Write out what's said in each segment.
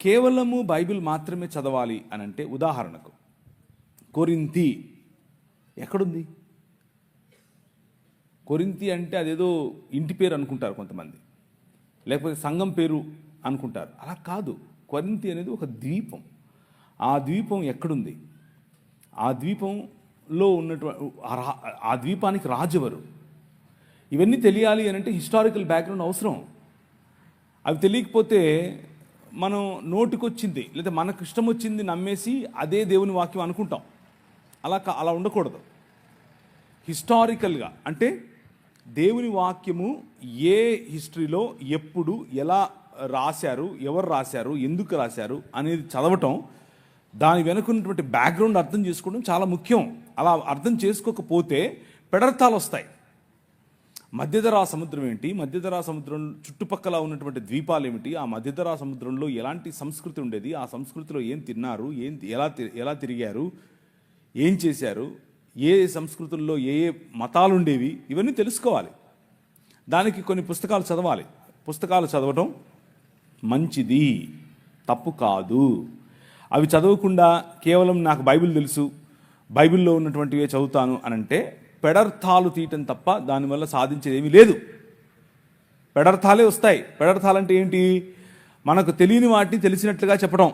కేవలము బైబిల్ మాత్రమే చదవాలి అని అంటే ఉదాహరణకు కొరింతి. ఎక్కడుంది? కొరింతి అంటే అదేదో ఇంటి పేరు అనుకుంటారు కొంతమంది. లేకపోతే సంఘం పేరు అనుకుంటారు. అలా కాదు. కొరింతి అనేది ఒక ద్వీపం. ఆ ద్వీపం ఎక్కడుంది? ఆ ద్వీపంలో ఉన్నటువంటి ఆ ద్వీపానికి రాజువరు? ఇవన్నీ తెలియాలి అని అంటే హిస్టారికల్ బ్యాక్గ్రౌండ్ అవసరం. అవి తెలియకపోతే మనం నోటికొచ్చింది లేదా మనకు ఇష్టం వచ్చింది నమ్మేసి అదే దేవుని వాక్యం అనుకుంటాం. అలా అలా ఉండకూడదు. హిస్టారికల్గా అంటే దేవుని వాక్యము ఏ హిస్టరీలో ఎప్పుడు ఎలా రాశారు ఎవరు రాశారు ఎందుకు రాశారు అనేది చదవటం దాని వెనుకున్నటువంటి బ్యాక్గ్రౌండ్ అర్థం చేసుకోవడం చాలా ముఖ్యం. అలా అర్థం చేసుకోకపోతే పెడర్థాలు వస్తాయి మధ్యధరా సముద్రం ఏంటి? మధ్యధరా సముద్రం చుట్టుపక్కల ఉన్నటువంటి ద్వీపాలు ఏమిటి? ఆ మధ్యధరా సముద్రంలో ఎలాంటి సంస్కృతి ఉండేది? ఆ సంస్కృతిలో ఏం తిన్నారు? ఏం ఎలా తి- ఎలా తిరిగారు? ఏం చేశారు? ఏ సంస్కృతుల్లో ఏ ఏ మతాలు ఉండేవి? ఇవన్నీ తెలుసుకోవాలి. దానికి కొన్ని పుస్తకాలు చదవాలి. పుస్తకాలు చదవటం మంచిది. తప్పు కాదు. అవి చదవకుండా కేవలం నాకు బైబిల్ తెలుసు. బైబిల్లో ఉన్నటువంటివే చదువుతాను అని అంటే పెడర్థాలు తీయటం తప్ప దానివల్ల సాధించేది ఏమీ లేదు. పెడర్థాలే వస్తాయి. పెడర్థాలు అంటే ఏంటి? మనకు తెలియని వాటిని తెలిసినట్లుగా చెప్పడం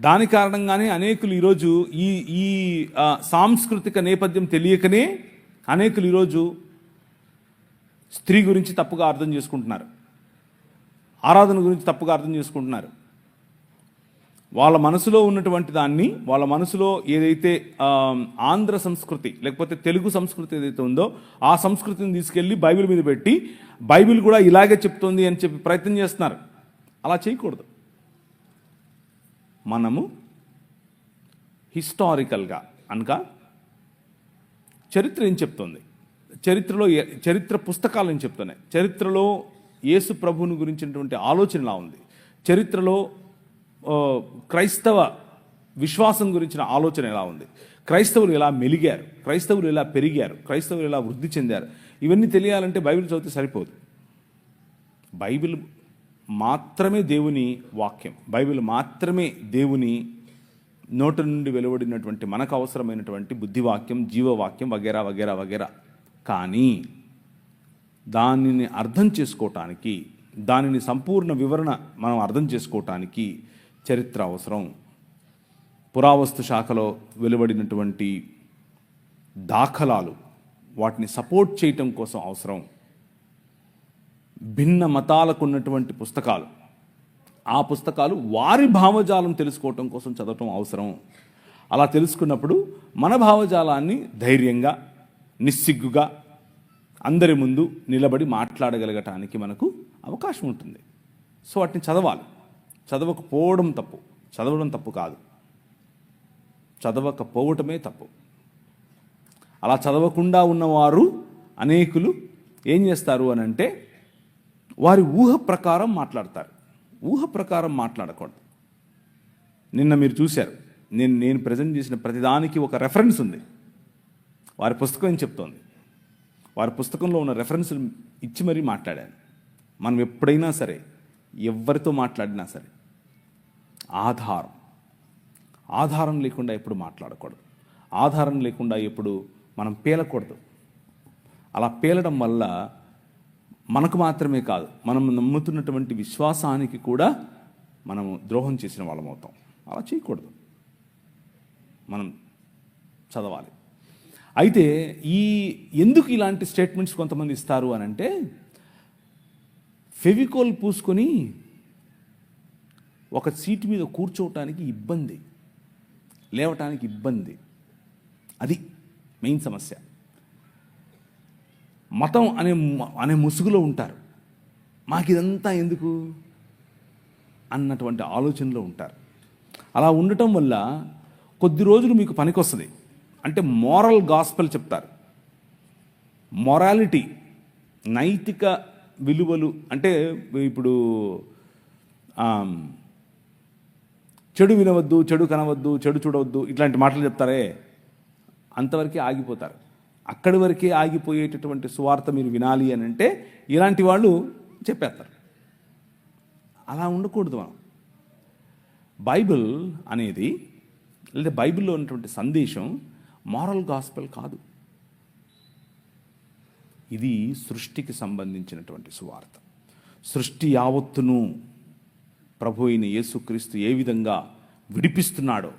దాని కారణంగానే అనేకులు ఈరోజు ఈ ఈ సాంస్కృతిక నేపథ్యం తెలియకనే అనేకులు ఈరోజు స్త్రీ గురించి తప్పుగా అర్థం చేసుకుంటున్నారు. ఆరాధన గురించి తప్పుగా అర్థం చేసుకుంటున్నారు. వాళ్ళ మనసులో ఉన్నటువంటి దాన్ని వాళ్ళ మనసులో ఏదైతే ఆంధ్ర సంస్కృతి లేకపోతే తెలుగు సంస్కృతి ఏదైతే ఉందో ఆ సంస్కృతిని తీసుకెళ్ళి బైబిల్ మీద పెట్టి బైబిల్ కూడా ఇలాగే చెప్తుంది అని చెప్పి ప్రయత్నం చేస్తున్నారు. అలా చేయకూడదు. మనము హిస్టారికల్గా అనక చరిత్ర ఏం చెప్తుంది? చరిత్రలో ఏ- చరిత్ర పుస్తకాలు ఏం చెప్తున్నాయి? చరిత్రలో యేసు ప్రభువుని గురించినటువంటి ఆలోచన ఎలా ఉంది. చరిత్రలో క్రైస్తవ విశ్వాసం గురించిన ఆలోచన ఎలా ఉంది? క్రైస్తవులు ఎలా మెలిగారు? క్రైస్తవులు ఎలా పెరిగారు? క్రైస్తవులు ఎలా వృద్ధి చెందారు? ఇవన్నీ తెలియాలంటే బైబిల్ చదివితే సరిపోదు. బైబిల్ మాత్రమే దేవుని వాక్యం. బైబిల్ మాత్రమే దేవుని నోటి నుండి వెలువడినటువంటి మనకు అవసరమైనటువంటి బుద్ధివాక్యం జీవవాక్యం వగేరా వగేరా వగేరా. కానీ దానిని అర్థం చేసుకోవటానికి దానిని సంపూర్ణ వివరణ మనం అర్థం చేసుకోవటానికి చరిత్ర అవసరం. పురావస్తు శాఖలో వెలువడినటువంటి దాఖలాలు వాటిని సపోర్ట్ చేయటం కోసం అవసరం. భిన్న మతాలకు ఉన్నటువంటి పుస్తకాలు. ఆ పుస్తకాలు వారి భావజాలం తెలుసుకోవటం కోసం చదవటం అవసరం. అలా తెలుసుకున్నప్పుడు మన భావజాలాన్ని ధైర్యంగా నిస్సిగ్గుగా అందరి ముందు నిలబడి మాట్లాడగలగటానికి మనకు అవకాశం ఉంటుంది. సో వాటిని చదవాలి. చదవకపోవడం తప్పు. చదవడం తప్పు కాదు. చదవకపోవటమే తప్పు. అలా చదవకుండా ఉన్నవారు అనేకులు ఏం చేస్తారు అని అంటే వారి ఊహ ప్రకారం మాట్లాడతారు. ఊహ ప్రకారం మాట్లాడకూడదు. నిన్న మీరు చూశారు. నేను నేను ప్రజెంట్ చేసిన ప్రతిదానికి ఒక రెఫరెన్స్ ఉంది. వారి పుస్తకం ఏం చెప్తోంది? వారి పుస్తకంలో ఉన్న రెఫరెన్స్ ఇచ్చి మరీ మాట్లాడాను. మనం ఎప్పుడైనా సరే ఎవరితో మాట్లాడినా సరే ఆధారం. ఆధారం లేకుండా ఎప్పుడు మాట్లాడకూడదు. ఆధారం లేకుండా ఎప్పుడు మనం పేలకూడదు. అలా పేలడం వల్ల మనకు మాత్రమే కాదు మనం నమ్ముతున్నటువంటి విశ్వాసానికి కూడా మనము ద్రోహం చేసిన వాళ్ళం అవుతాం. అలా చేయకూడదు. మనం చదవాలి. అయితే ఈ ఎందుకు ఇలాంటి స్టేట్మెంట్స్ కొంతమంది ఇస్తారు అని అంటే ఫెవికోల్ పూసుకొని ఒక సీటు మీద కూర్చోవటానికి ఇబ్బంది లేవటానికి ఇబ్బంది. అది మెయిన్ సమస్య. మతం అనే అనే ముసుగులో ఉంటారు. మాకు ఇదంతా ఎందుకు? అన్నటువంటి ఆలోచనలో ఉంటారు. అలా ఉండటం వల్ల కొద్ది రోజులు మీకు పనికొస్తుంది. అంటే మోరల్ గాస్పెల్ చెప్తారు. మొరాలిటీ నైతిక విలువలు అంటే ఇప్పుడు చెడు వినవద్దు చెడు కనవద్దు చెడు చూడవద్దు ఇట్లాంటి మాటలు చెప్తారే? అంతవరకే ఆగిపోతారు. అక్కడి వరకే ఆగిపోయేటటువంటి సువార్త మీరు వినాలి అని అంటే ఇలాంటి వాళ్ళు చెప్పేస్తారు. అలా ఉండకూడదు మనం. బైబిల్ అనేది లేదా బైబిల్లో ఉన్నటువంటి సందేశం మారల్ గాస్పెల్ కాదు. ఇది సృష్టికి సంబంధించినటువంటి సువార్త. సృష్టి యావత్తును ప్రభు అయిన యేసుక్రీస్తు ఏ విధంగా విడిపిస్తున్నాడో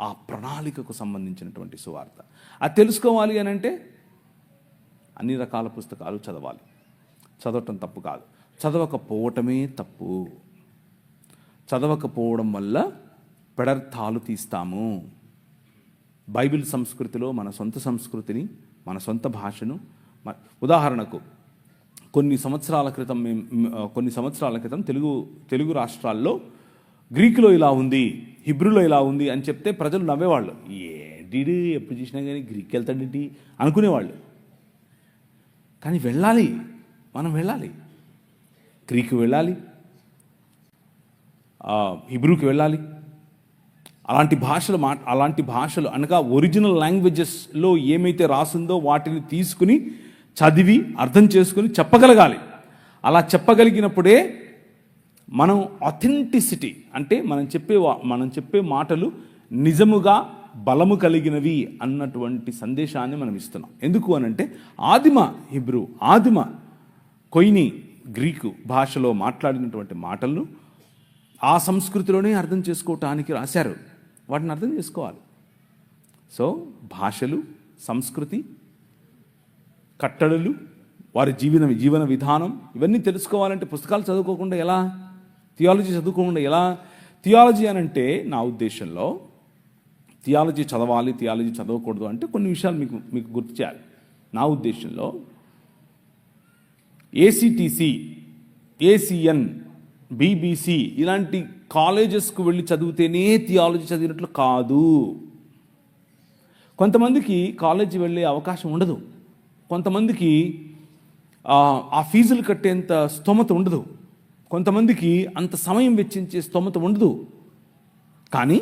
ఆ ప్రణాళికకు సంబంధించినటువంటి సువార్త. అది తెలుసుకోవాలి అని అంటే అన్ని రకాల పుస్తకాలు చదవాలి. చదవటం తప్పు కాదు. చదవకపోవటమే తప్పు. చదవకపోవడం వల్ల పెడర్థాలు తీస్తాము. బైబిల్ సంస్కృతిలో మన సొంత సంస్కృతిని మన సొంత భాషను మ- ఉదాహరణకు కొన్ని సంవత్సరాల క్రితం మేము కొన్ని సంవత్సరాల క్రితం తెలుగు తెలుగు రాష్ట్రాల్లో గ్రీకులో ఇలా ఉంది హిబ్రూలో ఇలా ఉంది అని చెప్తే ప్రజలు నవ్వేవాళ్ళు. ఏంటి ఎప్పుడు చూసినా కానీ గ్రీక్ వెళ్తాడేంటి? అనుకునేవాళ్ళు. కానీ వెళ్ళాలి. మనం వెళ్ళాలి. గ్రీకు వెళ్ళాలి. హిబ్రూకి వెళ్ళాలి. అలాంటి భాషలు మా అలాంటి భాషలు అనగా ఒరిజినల్ లాంగ్వేజెస్లో ఏమైతే రాసిందో వాటిని తీసుకుని చదివి అర్థం చేసుకొని చెప్పగలగాలి. అలా చెప్పగలిగినప్పుడే మనం అథెంటిసిటీ అంటే మనం చెప్పే వా- మనం చెప్పే మాటలు నిజముగా బలము కలిగినవి అన్నటువంటి సందేశాన్ని మనం ఇస్తున్నాం. ఎందుకు అనంటే ఆదిమ హిబ్రూ ఆదిమ కొయిని గ్రీకు భాషలో మాట్లాడినటువంటి మాటలను ఆ సంస్కృతిలోనే అర్థం చేసుకోవటానికి రాశారు. వాటిని అర్థం చేసుకోవాలి. సో భాషలు సంస్కృతి కట్టడలు వారి జీవన జీవన విధానం ఇవన్నీ తెలుసుకోవాలంటే పుస్తకాలు చదువుకోకుండా ఎలా? థియాలజీ చదువుకోకుండా ఎలా? థియాలజీ అని అంటే నా ఉద్దేశంలో థియాలజీ చదవాలి థియాలజీ చదవకూడదు అంటే కొన్ని విషయాలు మీకు మీకు గుర్తు చేయాలి. నా ఉద్దేశంలో ఏసీటీసీ ఏసీఎన్ బీబీసీ ఇలాంటి కాలేజెస్కు వెళ్ళి చదివితేనే థియాలజీ చదివినట్లు కాదు. కొంతమందికి కాలేజీ వెళ్ళే అవకాశం ఉండదు. కొంతమందికి ఆ, ఫీజులు కట్టేంత స్తోమత ఉండదు. కొంతమందికి అంత సమయం వెచ్చించే స్తోమత ఉండదు. కానీ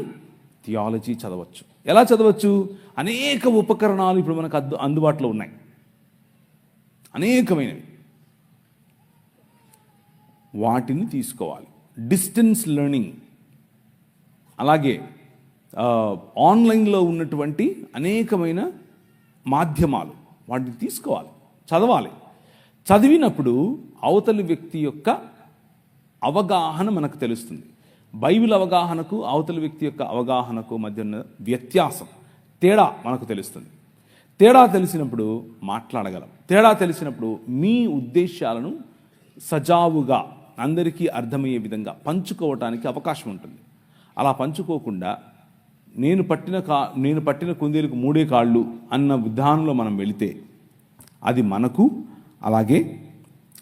థియాలజీ చదవచ్చు. ఎలా చదవచ్చు? అనేక ఉపకరణాలు ఇప్పుడు మనకు అద్దు అందుబాటులో ఉన్నాయి. అనేకమైనవి. వాటిని తీసుకోవాలి. Distance learning. అలాగే ఆన్లైన్లో ఉన్నటువంటి అనేకమైన మాధ్యమాలు. వాటిని తీసుకోవాలి. చదవాలి. చదివినప్పుడు అవతలి వ్యక్తి యొక్క అవగాహన మనకు తెలుస్తుంది. బైబిల్ అవగాహనకు అవతలి వ్యక్తి యొక్క అవగాహనకు మధ్య ఉన్న వ్యత్యాసం తేడా మనకు తెలుస్తుంది. తేడా తెలిసినప్పుడు మాట్లాడగలం. తేడా తెలిసినప్పుడు మీ ఉద్దేశాలను సజావుగా అందరికీ అర్థమయ్యే విధంగా పంచుకోవటానికి అవకాశం ఉంటుంది. అలా పంచుకోకుండా నేను పట్టిన కా నేను పట్టిన కుందేలకు మూడే కాళ్ళు అన్న విధానంలో మనం వెళితే అది మనకు అలాగే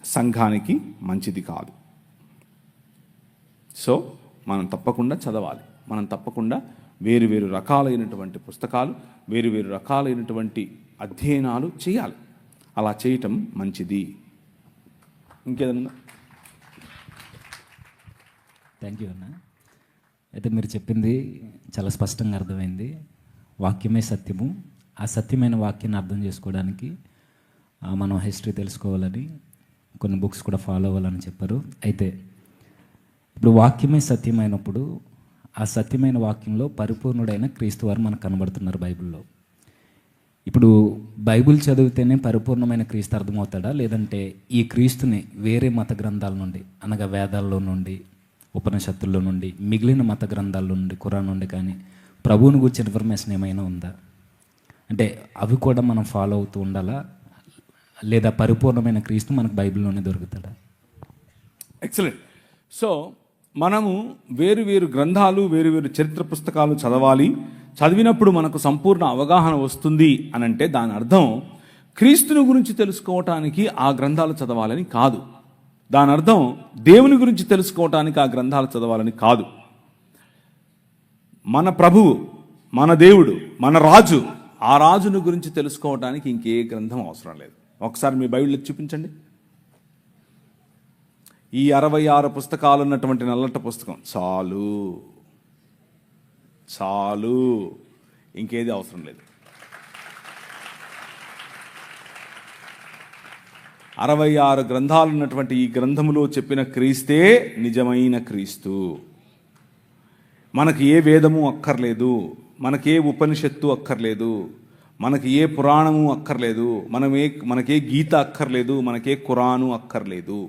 సంఘానికి మంచిది కాదు. సో మనం తప్పకుండా చదవాలి. మనం తప్పకుండా వేరు వేరు రకాలైనటువంటి పుస్తకాలు వేరు వేరు రకాలైనటువంటి అధ్యయనాలు చేయాలి. అలా చేయటం మంచిది. ఇంకేదన్నా? థ్యాంక్ యూ అన్నా. అయితే మీరు చెప్పింది చాలా స్పష్టంగా అర్థమైంది. వాక్యమే సత్యము. ఆ సత్యమైన వాక్యాన్ని అర్థం చేసుకోవడానికి మనం హిస్టరీ తెలుసుకోవాలని కొన్ని బుక్స్ కూడా ఫాలో అవ్వాలని చెప్పారు. అయితే ఇప్పుడు వాక్యమే సత్యమైనప్పుడు ఆ సత్యమైన వాక్యంలో పరిపూర్ణుడైన క్రీస్తు వారు మనకు కనబడుతున్నారు బైబిల్లో. ఇప్పుడు బైబిల్ చదివితేనే పరిపూర్ణమైన క్రీస్తు అర్థమవుతాడా? లేదంటే ఈ క్రీస్తుని వేరే మత గ్రంథాల నుండి అనగా వేదాల్లో నుండి ఉపనిషత్తుల్లో నుండి మిగిలిన మత గ్రంథాల నుండి ఖురాన్ నుండి కానీ ప్రభువుని గురించి ఇన్ఫర్మేషన్ ఏమైనా ఉందా? అంటే అవి కూడా మనం ఫాలో అవుతూ ఉండాలా? లేదా పరిపూర్ణమైన క్రీస్తు మనకు బైబిల్లోనే దొరుకుతాడా? ఎక్సలెంట్ సో మనము వేరు వేరు గ్రంథాలు వేరు వేరు చరిత్ర పుస్తకాలు చదవాలి. చదివినప్పుడు మనకు సంపూర్ణ అవగాహన వస్తుంది అని అంటే దాని అర్థం క్రీస్తుని గురించి తెలుసుకోవటానికి ఆ గ్రంథాలు చదవాలని కాదు. దాని అర్థం దేవుని గురించి తెలుసుకోవటానికి ఆ గ్రంథాలు చదవాలని కాదు. మన ప్రభువు మన దేవుడు మన రాజు ఆ రాజును గురించి తెలుసుకోవటానికి ఇంకే గ్రంథం అవసరం లేదు. ఒకసారి మీ బైబిల్లో చూపించండి. ఈ అరవై ఆరు పుస్తకాలు ఉన్నటువంటి నల్లట పుస్తకం. చాలు. చాలు. ఇంకేది అవసరం లేదు. అరవై ఆరు గ్రంథాలు ఉన్నటువంటి ఈ గ్రంథములో చెప్పిన క్రీస్తే నిజమైన క్రీస్తు. మనకి ఏ వేదము అక్కర్లేదు మనకి ఏ ఉపనిషత్తు అక్కర్లేదు మనకి ఏ పురాణము అక్కర్లేదు మనమే మనకే గీత అక్కర్లేదు మనకే ఖురాను అక్కర్లేదు.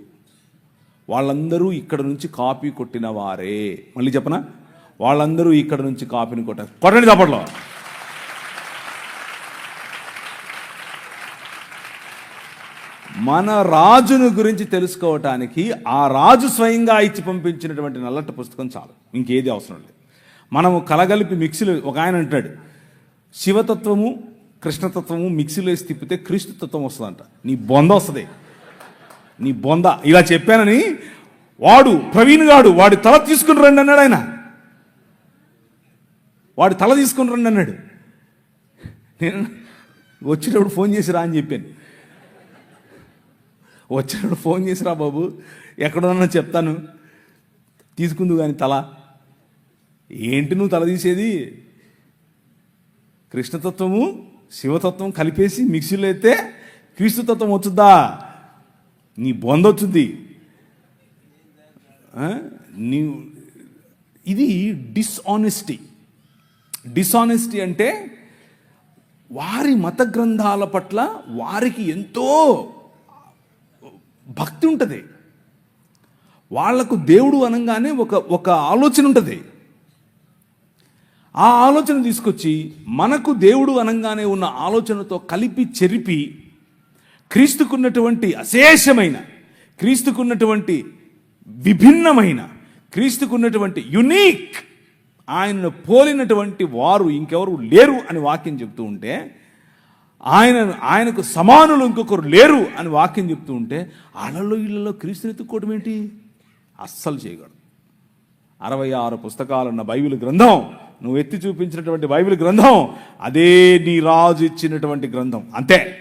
వాళ్ళందరూ ఇక్కడ నుంచి కాపీ కొట్టిన వారే. మళ్ళీ చెప్పనా? వాళ్ళందరూ ఇక్కడ నుంచి కాపీని కొట్టారు. కొట్టండి చప్పట్లో. మన రాజును గురించి తెలుసుకోవటానికి ఆ రాజు స్వయంగా ఇచ్చి పంపించినటువంటి నల్లట పుస్తకం చాలు. ఇంకేది అవసరం లేదు. మనము కలగలిపి మిక్సీలో ఒక ఆయన అంటాడు శివతత్వము కృష్ణతత్వము మిక్సీలో వేసి తిప్పితే క్రీస్తుతత్వం వస్తుందంట. నీ బొంద వస్తుంది. నీ బొంద. ఇలా చెప్పానని వాడు ప్రవీణ్ గాడు వాడి తల తీసుకుని రండి అన్నాడు ఆయన. వాడి తల తీసుకుని రండి అన్నాడు. నేను వచ్చేటప్పుడు ఫోన్ చేసి రా అని చెప్పాను. వచ్చినప్పుడు ఫోన్ చేసిరా బాబు. ఎక్కడున్నా చెప్తాను. తీసుకుందు కానీ తల. ఏంటి నువ్వు తల తీసేది? కృష్ణతత్వము శివతత్వం కలిపేసి మిక్సీలో అయితే క్రీస్తుతత్వం వచ్చుద్దా? నీ బొంద వచ్చుద్ది. నీ ఇది డిస్ఆనెస్టీ డిస్ఆనెస్టీ అంటే వారి మత గ్రంథాల పట్ల వారికి ఎంతో భక్తి ఉంటుంది. వాళ్ళకు దేవుడు అనగానే ఒక ఒక ఆలోచన ఉంటుంది. ఆ ఆలోచన తీసుకొచ్చి మనకు దేవుడు అనగానే ఉన్న ఆలోచనతో కలిపి చెరిపి క్రీస్తుకున్నటువంటి అశేషమైన క్రీస్తుకున్నటువంటి విభిన్నమైన క్రీస్తుకున్నటువంటి యునీక్ ఆయనను పోలినటువంటి వారు ఇంకెవరు లేరు అని వాక్యం చెప్తూ ఉంటే ఆయన ఆయనకు సమానులు ఇంకొకరు లేరు అని వాక్యం చెప్తూ ఉంటే అలలో ఇళ్ళలో క్రీస్తుని ఎత్తుక్కోవడం ఏంటి? అస్సలు చేయగలడు అరవై ఆరు పుస్తకాలున్న బైబిల్ గ్రంథం నువ్వు ఎత్తి చూపించినటువంటి బైబిల్ గ్రంథం అదే నీ రాజు ఇచ్చినటువంటి గ్రంథం. అంతే.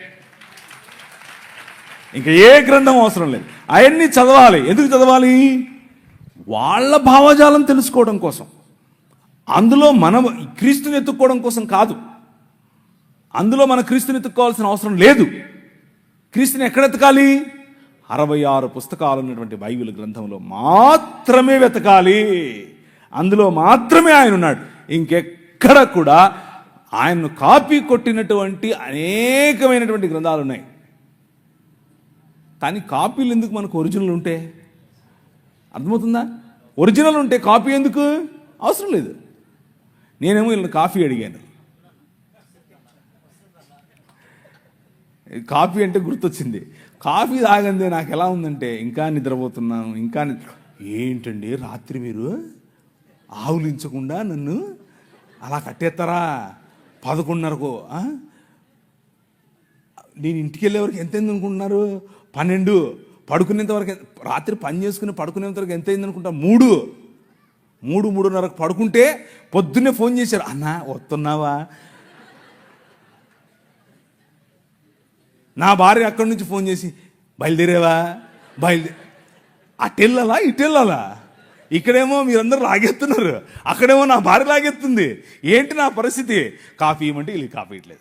ఇంకా ఏ గ్రంథం అవసరం లేదు. అవన్నీ చదవాలి. ఎందుకు చదవాలి? వాళ్ళ భావజాలం తెలుసుకోవడం కోసం. అందులో మనం క్రీస్తుని ఎత్తుక్కోవడం కోసం కాదు. అందులో మనం క్రీస్తుని ఎత్తుకోవాల్సిన అవసరం లేదు. క్రీస్తుని ఎక్కడ ఎతకాలి అరవై ఆరు పుస్తకాలు ఉన్నటువంటి బైబిల్ గ్రంథంలో మాత్రమే వెతకాలి. అందులో మాత్రమే ఆయన ఉన్నాడు. ఇంకెక్కడ కూడా ఆయన్ను కాపీ కొట్టినటువంటి అనేకమైనటువంటి గ్రంథాలు ఉన్నాయి. కానీ కాపీలు ఎందుకు మనకు ఒరిజినల్ ఉంటే? అర్థమవుతుందా? ఒరిజినల్ ఉంటే కాపీ ఎందుకు? అవసరం లేదు. నేనేమో వీళ్ళని కాఫీ అడిగాను. కాఫీ అంటే గుర్తొచ్చింది. కాఫీ తాగందే నాకు ఎలా ఉందంటే ఇంకా నిద్రపోతున్నాను ఇంకా నిద్ర ఏంటండి రాత్రి మీరు? ఆవులించకుండా నన్ను అలా కట్టేస్తారా పదకొండున్నరకు నేను ఇంటికి వెళ్ళే వరకు ఎంత అయింది అనుకుంటున్నారు పన్నెండు. పడుకునేంత వరకు రాత్రి పని చేసుకుని పడుకునేంత వరకు ఎంత అయింది అనుకుంటా మూడు. మూడు మూడున్నరకు పడుకుంటే పొద్దున్నే ఫోన్ చేశారు. అన్నా వస్తున్నావా? నా భార్య అక్కడి నుంచి ఫోన్ చేసి బయలుదేరేవా? బయలుదే అటెళ్ళాలా ఇటెళ్ళాలా ఇక్కడేమో మీరందరూ లాగేస్తున్నారు. అక్కడేమో నా భార్య లాగేస్తుంది. ఏంటి నా పరిస్థితి? కాఫీ ఇవ్వమంటే వీళ్ళు కాఫీ ఇట్లేదు